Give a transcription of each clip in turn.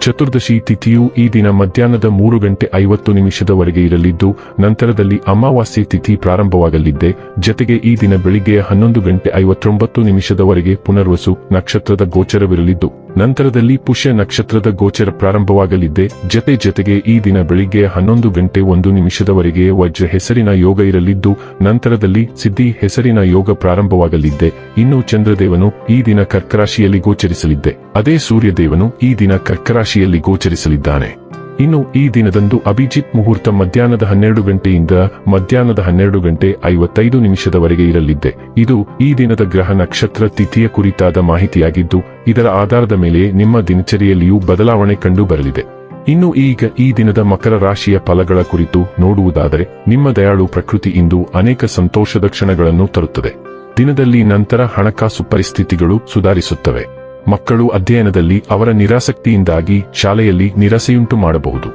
ಚತುರ್ದಶಿ ತಿಥಿಯು ಈ ದಿನ ಮಧ್ಯಾಹ್ನದ ಮೂರು ಗಂಟೆ ಐವತ್ತು ನಿಮಿಷದವರೆಗೆ ಇರಲಿದ್ದು, ನಂತರದಲ್ಲಿ ಅಮಾವಾಸ್ಯೆ ತಿಥಿ ಪ್ರಾರಂಭವಾಗಲಿದ್ದೆ. ಜತೆಗೆ ಈ ದಿನ ಬೆಳಿಗ್ಗೆಯ ಹನ್ನೊಂದು ಗಂಟೆ ಐವತ್ತೊಂಬತ್ತು ನಿಮಿಷದವರೆಗೆ ಪುನರ್ವಸು ನಕ್ಷತ್ರದ ಗೋಚರವಿರಲಿದ್ದು ನಂತರದಲ್ಲಿ ಪುಷ್ಯ ನಕ್ಷತ್ರದ ಗೋಚರ ಪ್ರಾರಂಭವಾಗಲಿದ್ದೆ ಜತೆ ಜತೆಗೆ ಈ ದಿನ ಬೆಳಿಗ್ಗೆ ಹನ್ನೊಂದು ಗಂಟೆ ಒಂದು ನಿಮಿಷದವರೆಗೆ ವಜ್ರ ಹೆಸರಿನ ಯೋಗ ಇರಲಿದ್ದು, ನಂತರದಲ್ಲಿ ಸಿದ್ಧಿ ಹೆಸರಿನ ಯೋಗ ಪ್ರಾರಂಭವಾಗಲಿದ್ದೆ ಇನ್ನು ಚಂದ್ರದೇವನು ಈ ದಿನ ಕರ್ಕರಾಶಿಯಲ್ಲಿ ಗೋಚರಿಸಲಿದ್ದೆ ಅದೇ ಸೂರ್ಯದೇವನು ಈ ದಿನ ಕರ್ಕರಾಶಿಯಲ್ಲಿ ಗೋಚರಿಸಲಿದ್ದಾನೆ. ಇನ್ನು ಈ ದಿನದಂದು ಅಭಿಜಿತ್ ಮುಹೂರ್ತ ಮಧ್ಯಾಹ್ನದ ಹನ್ನೆರಡು ಗಂಟೆಯಿಂದ ಮಧ್ಯಾಹ್ನದ ಹನ್ನೆರಡು ಗಂಟೆ ಐವತ್ತೈದು ನಿಮಿಷದವರೆಗೆ ಇರಲಿದ್ದೆ ಇದು ಈ ದಿನದ ಗ್ರಹ ನಕ್ಷತ್ರ ತಿಥಿಯ ಕುರಿತಾದ ಮಾಹಿತಿಯಾಗಿದ್ದು, ಇದರ ಆಧಾರದ ಮೇಲೆ ನಿಮ್ಮ ದಿನಚರಿಯಲ್ಲಿಯೂ ಬದಲಾವಣೆ ಕಂಡು ಬರಲಿದೆ ಇನ್ನು ಈಗ ಈ ದಿನದ ಮಕರ ರಾಶಿಯ ಫಲಗಳ ಕುರಿತು ನೋಡುವುದಾದರೆ, ನಿಮ್ಮ ದಯಾಳು ಪ್ರಕೃತಿ ಇಂದು ಅನೇಕ ಸಂತೋಷದ ಕ್ಷಣಗಳನ್ನು ತರುತ್ತದೆ. ದಿನದಲ್ಲಿ ನಂತರ ಹಣಕಾಸು ಪರಿಸ್ಥಿತಿಗಳು ಸುಧಾರಿಸುತ್ತವೆ. ಮಕ್ಕಳು ಅಧ್ಯಯನದಲ್ಲಿ ಅವರ ನಿರಾಸಕ್ತಿಯಿಂದಾಗಿ ಶಾಲೆಯಲ್ಲಿ ನಿರಾಸೆಯುಂಟು ಮಾಡಬಹುದು.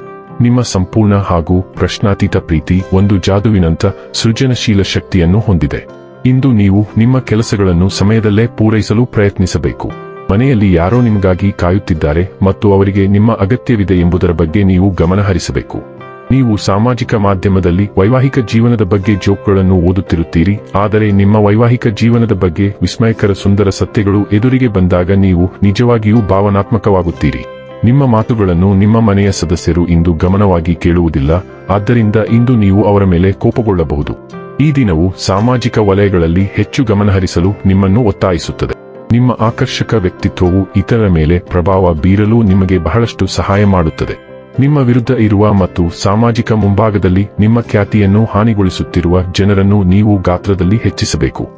ನಿಮ್ಮ ಸಂಪೂರ್ಣ ಹಾಗೂ ಪ್ರಶ್ನಾತೀತ ಪ್ರೀತಿ ಒಂದು ಜಾದುವಿನಂತ ಸೃಜನಶೀಲ ಶಕ್ತಿಯನ್ನು ಹೊಂದಿದೆ. ಇಂದು ನೀವು ನಿಮ್ಮ ಕೆಲಸಗಳನ್ನು ಸಮಯದಲ್ಲೇ ಪೂರೈಸಲು ಪ್ರಯತ್ನಿಸಬೇಕು. ಮನೆಯಲ್ಲಿ ಯಾರೋ ನಿಮಗಾಗಿ ಕಾಯುತ್ತಿದ್ದಾರೆ ಮತ್ತು ಅವರಿಗೆ ನಿಮ್ಮ ಅಗತ್ಯವಿದೆ ಎಂಬುದರ ಬಗ್ಗೆ ನೀವು ಗಮನ ಹರಿಸಬೇಕು ನೀವು ಸಾಮಾಜಿಕ ಮಾಧ್ಯಮದಲ್ಲಿ ವೈವಾಹಿಕ ಜೀವನದ ಬಗ್ಗೆ ಜೋಕ್ಗಳನ್ನು ಓದುತ್ತಿರುತ್ತೀರಿ. ಆದರೆ ನಿಮ್ಮ ವೈವಾಹಿಕ ಜೀವನದ ಬಗ್ಗೆ ವಿಸ್ಮಯಕರ ಸುಂದರ ಸತ್ಯಗಳು ಎದುರಿಗೆ ಬಂದಾಗ ನೀವು ನಿಜವಾಗಿಯೂ ಭಾವನಾತ್ಮಕವಾಗುತ್ತೀರಿ. ನಿಮ್ಮ ಮಾತುಗಳನ್ನು ನಿಮ್ಮ ಮನೆಯ ಸದಸ್ಯರು ಇಂದು ಗಮನವಾಗಿ ಕೇಳುವುದಿಲ್ಲ. ಆದ್ದರಿಂದ ಇಂದು ನೀವು ಅವರ ಮೇಲೆ ಕೋಪಗೊಳ್ಳಬಹುದು. ಈ ದಿನವು ಸಾಮಾಜಿಕ ವಲಯಗಳಲ್ಲಿ ಹೆಚ್ಚು ಗಮನಹರಿಸಲು ನಿಮ್ಮನ್ನು ಒತ್ತಾಯಿಸುತ್ತದೆ. ನಿಮ್ಮ ಆಕರ್ಷಕ ವ್ಯಕ್ತಿತ್ವವು ಇತರರ ಮೇಲೆ ಪ್ರಭಾವ ಬೀರಲು ನಿಮಗೆ ಬಹಳಷ್ಟು ಸಹಾಯ ಮಾಡುತ್ತದೆ. ನಿಮ್ಮ ವಿರುದ್ಧ ಇರುವ ಮತ್ತು ಸಾಮಾಜಿಕ ಮುಂಭಾಗದಲ್ಲಿ ನಿಮ್ಮ ಖ್ಯಾತಿಯನ್ನು ಹಾನಿಗೊಳಿಸುತ್ತಿರುವ ಜನರನ್ನು ನೀವು ಗಾತ್ರದಲ್ಲಿ ಹೆಚ್ಚಿಸಬೇಕು.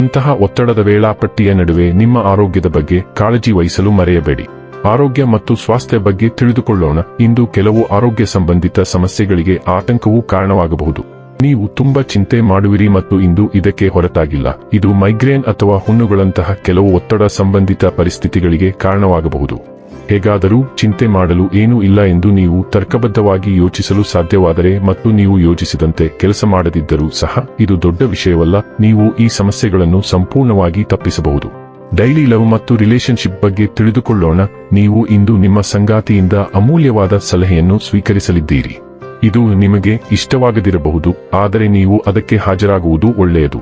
ಇಂತಹ ಒತ್ತಡದ ವೇಳಾಪಟ್ಟಿಯ ನಡುವೆ ನಿಮ್ಮ ಆರೋಗ್ಯದ ಬಗ್ಗೆ ಕಾಳಜಿ ವಹಿಸಲು ಮರೆಯಬೇಡಿ. ಆರೋಗ್ಯ ಮತ್ತು ಸ್ವಾಸ್ಥ್ಯ ಬಗ್ಗೆ ತಿಳಿದುಕೊಳ್ಳೋಣ. ಇಂದು ಕೆಲವು ಆರೋಗ್ಯ ಸಂಬಂಧಿತ ಸಮಸ್ಯೆಗಳಿಗೆ ಆತಂಕವೂ ಕಾರಣವಾಗಬಹುದು. ನೀವು ತುಂಬಾ ಚಿಂತೆ ಮಾಡುವಿರಿ ಮತ್ತು ಇಂದು ಇದಕ್ಕೆ ಹೊರತಾಗಿಲ್ಲ. ಇದು ಮೈಗ್ರೇನ್ ಅಥವಾ ಹುಣ್ಣುಗಳಂತಹ ಕೆಲವು ಒತ್ತಡ ಸಂಬಂಧಿತ ಪರಿಸ್ಥಿತಿಗಳಿಗೆ ಕಾರಣವಾಗಬಹುದು. ಹೇಗಾದರೂ ಚಿಂತೆ ಮಾಡಲು ಏನೂ ಇಲ್ಲ ಎಂದು ನೀವು ತರ್ಕಬದ್ಧವಾಗಿ ಯೋಚಿಸಲು ಸಾಧ್ಯವಾದರೆ ಮತ್ತು ನೀವು ಯೋಚಿಸಿದಂತೆ ಕೆಲಸ ಮಾಡದಿದ್ದರೂ ಸಹ, ಇದು ದೊಡ್ಡ ವಿಷಯವಲ್ಲ, ನೀವು ಈ ಸಮಸ್ಯೆಗಳನ್ನು ಸಂಪೂರ್ಣವಾಗಿ ತಪ್ಪಿಸಬಹುದು. ಡೈಲಿ ಲವ್ ಮತ್ತು ರಿಲೇಶನ್ಶಿಪ್ ಬಗ್ಗೆ ತಿಳಿದುಕೊಳ್ಳೋಣ, ನೀವು ಇಂದು ನಿಮ್ಮ ಸಂಗಾತಿಯಿಂದ ಅಮೂಲ್ಯವಾದ ಸಲಹೆಯನ್ನು ಸ್ವೀಕರಿಸಲಿದ್ದೀರಿ. ಇದು ನಿಮಗೆ ಇಷ್ಟವಾಗದಿರಬಹುದು, ಆದರೆ ನೀವು ಅದಕ್ಕೆ ಹಾಜರಾಗುವುದು ಒಳ್ಳೆಯದು.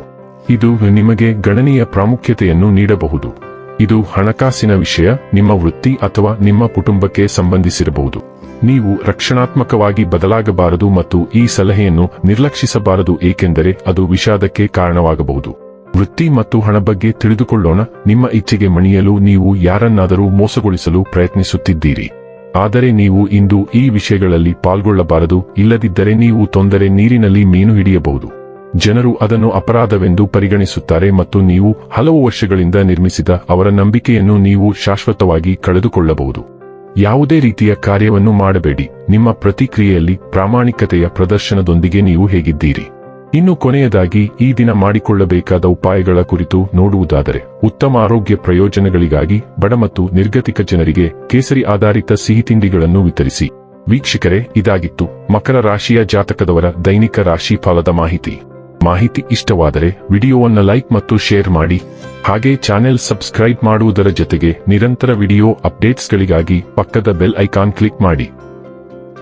ಇದು ನಿಮಗೆ ಗಣನೀಯ ಪ್ರಾಮುಖ್ಯತೆಯನ್ನು ನೀಡಬಹುದು. ಇದು ಹಣಕಾಸಿನ ವಿಷಯ, ನಿಮ್ಮ ವೃತ್ತಿ ಅಥವಾ ನಿಮ್ಮ ಕುಟುಂಬಕ್ಕೆ ಸಂಬಂಧಿಸಿರಬಹುದು. ನೀವು ರಕ್ಷಣಾತ್ಮಕವಾಗಿ ಬದಲಾಗಬಾರದು ಮತ್ತು ಈ ಸಲಹೆಯನ್ನು ನಿರ್ಲಕ್ಷಿಸಬಾರದು, ಏಕೆಂದರೆ ಅದು ವಿಷಾದಕ್ಕೆ ಕಾರಣವಾಗಬಹುದು. ವೃತ್ತಿ ಮತ್ತು ಹಣ ಬಗ್ಗೆ ತಿಳಿದುಕೊಳ್ಳೋಣ. ನಿಮ್ಮ ಇಚ್ಛೆಗೆ ಮಣಿಯಲು ನೀವು ಯಾರನ್ನಾದರೂ ಮೋಸಗೊಳಿಸಲು ಪ್ರಯತ್ನಿಸುತ್ತಿದ್ದೀರಿ. ಆದರೆ ನೀವು ಇಂದು ಈ ವಿಷಯಗಳಲ್ಲಿ ಪಾಲ್ಗೊಳ್ಳಬಾರದು, ಇಲ್ಲದಿದ್ದರೆ ನೀವು ತೊಂದರೆ ನೀರಿನಲ್ಲಿ ಮೀನು ಹಿಡಿಯಬಹುದು. ಜನರು ಅದನ್ನು ಅಪರಾಧವೆಂದು ಪರಿಗಣಿಸುತ್ತಾರೆ ಮತ್ತು ನೀವು ಹಲವು ವರ್ಷಗಳಿಂದ ನಿರ್ಮಿಸಿದ ಅವರ ನಂಬಿಕೆಯನ್ನು ನೀವು ಶಾಶ್ವತವಾಗಿ ಕಳೆದುಕೊಳ್ಳಬಹುದು. ಯಾವುದೇ ರೀತಿಯ ಕಾರ್ಯವನ್ನು ಮಾಡಬೇಡಿ, ನಿಮ್ಮ ಪ್ರತಿಕ್ರಿಯೆಯಲ್ಲಿ ಪ್ರಾಮಾಣಿಕತೆಯ ಪ್ರದರ್ಶನದೊಂದಿಗೆ ನೀವು ಹೇಗಿದ್ದೀರಿ? ಇನ್ನು ಕೊನೆಯದಾಗಿ ಈ ದಿನ ಮಾಡಿಕೊಳ್ಳಬೇಕಾದ ಉಪಾಯಗಳ ಕುರಿತು ನೋಡುವುದಾದರೆ, ಉತ್ತಮ ಆರೋಗ್ಯ ಪ್ರಯೋಜನಗಳಿಗಾಗಿ ಬಡ ಮತ್ತು ನಿರ್ಗತಿಕ ಜನರಿಗೆ ಕೇಸರಿ ಆಧಾರಿತ ಸಿಹಿ ತಿಂಡಿಗಳನ್ನು ವಿತರಿಸಿ. ವೀಕ್ಷಕರೇ, ಇದಾಗಿತ್ತು ಮಕರ ರಾಶಿಯ ಜಾತಕದವರ ದೈನಿಕ ರಾಶಿ ಫಲದ ಮಾಹಿತಿ. ಮಾಹಿತಿ ಇಷ್ಟವಾದರೆ ವಿಡಿಯೋವನ್ನು ಲೈಕ್ ಮತ್ತು ಶೇರ್ ಮಾಡಿ. ಹಾಗೆ ಚಾನೆಲ್ ಸಬ್ಸ್ಕ್ರೈಬ್ ಮಾಡುವುದರ ಜೊತೆಗೆ ನಿರಂತರ ವಿಡಿಯೋ ಅಪ್ಡೇಟ್ಸ್ಗಳಿಗಾಗಿ ಪಕ್ಕದ ಬೆಲ್ ಐಕಾನ್ ಕ್ಲಿಕ್ ಮಾಡಿ.